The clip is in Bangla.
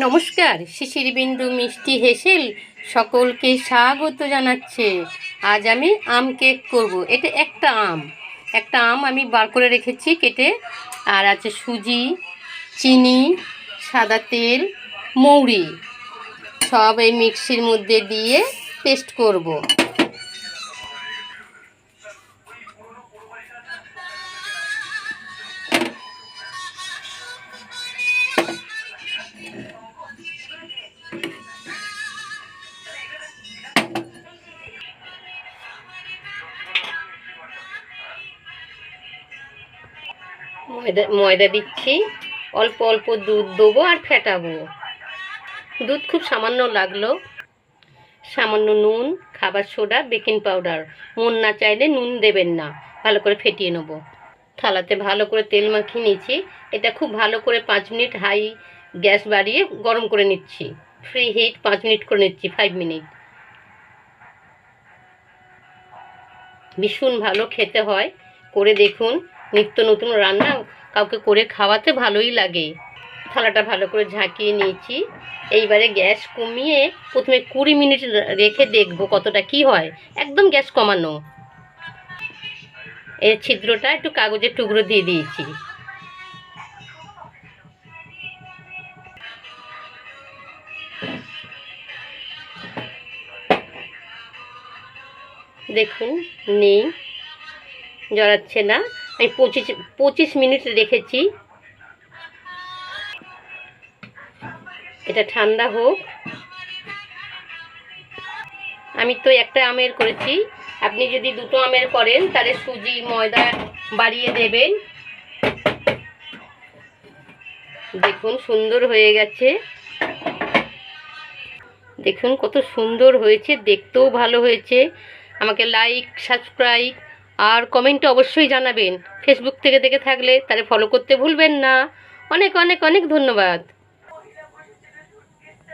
নমস্কার, শিশির বিন্দু মিষ্টি হেসেল সকলকে স্বাগত জানাচ্ছে। আজ আমি আম কেক করব। এটা একটা আম। একটা আম আমি বার করে রেখেছি কেটে। আর আছে সুজি, চিনি, সাদা তেল, মৌরি। সব এই মিক্সির মধ্যে দিয়ে পেস্ট করব। ময়দা ময়দা দিচ্ছি। অল্প অল্প দুধ দেবো আর ফেটাবো। দুধ খুব সামান্য লাগল। সামান্য নুন, খাবার সোডা, বেকিং পাউডার। মন না চাইলে নুন দেবেন না। ভালো করে ফেটিয়ে নেব। থালাতে ভালো করে তেল মাখিয়ে নিয়েছি। এটা খুব ভালো করে পাঁচ মিনিট হাই গ্যাস বাড়িয়ে গরম করে নিচ্ছি। ফ্রি হিট পাঁচ মিনিট করে নিচ্ছি, ফাইভ মিনিট। ভীষণ ভালো খেতে হয়। করে দেখুন। নিত্য নতুন রান্না কাউকে করে খাওয়াতে ভালোই লাগে। থালাটা ভালো করে ঝাঁকিয়ে নিয়েছি। এইবারে গ্যাস কমিয়ে প্রথমে কুড়ি মিনিট রেখে দেখব কতটা কি হয়। একদম গ্যাস কমানো। এর ছিদ্রটা একটু কাগজের টুকরো দিয়ে দিয়েছি। দেখুন, নেই, জড়াচ্ছে না। আমি পঁচিশ পঁচিশ মিনিট রেখেছি। এটা ঠান্ডা হোক। আমি তো একটা আমের করেছি। আপনি যদি দুটো আমের করেন, তাহলে সুজি, ময়দা বাড়িয়ে দেবেন। দেখুন, সুন্দর হয়ে গেছে। দেখুন, কত সুন্দর হয়েছে। দেখতেও ভালো হয়েছে। আমাকে লাইক সাবস্ক্রাইব আর কমেন্টে অবশ্যই জানাবেন। ফেসবুক থেকে দেখে থাকলে তাহলে ফলো করতে ভুলবেন না। অনেক অনেক অনেক ধন্যবাদ।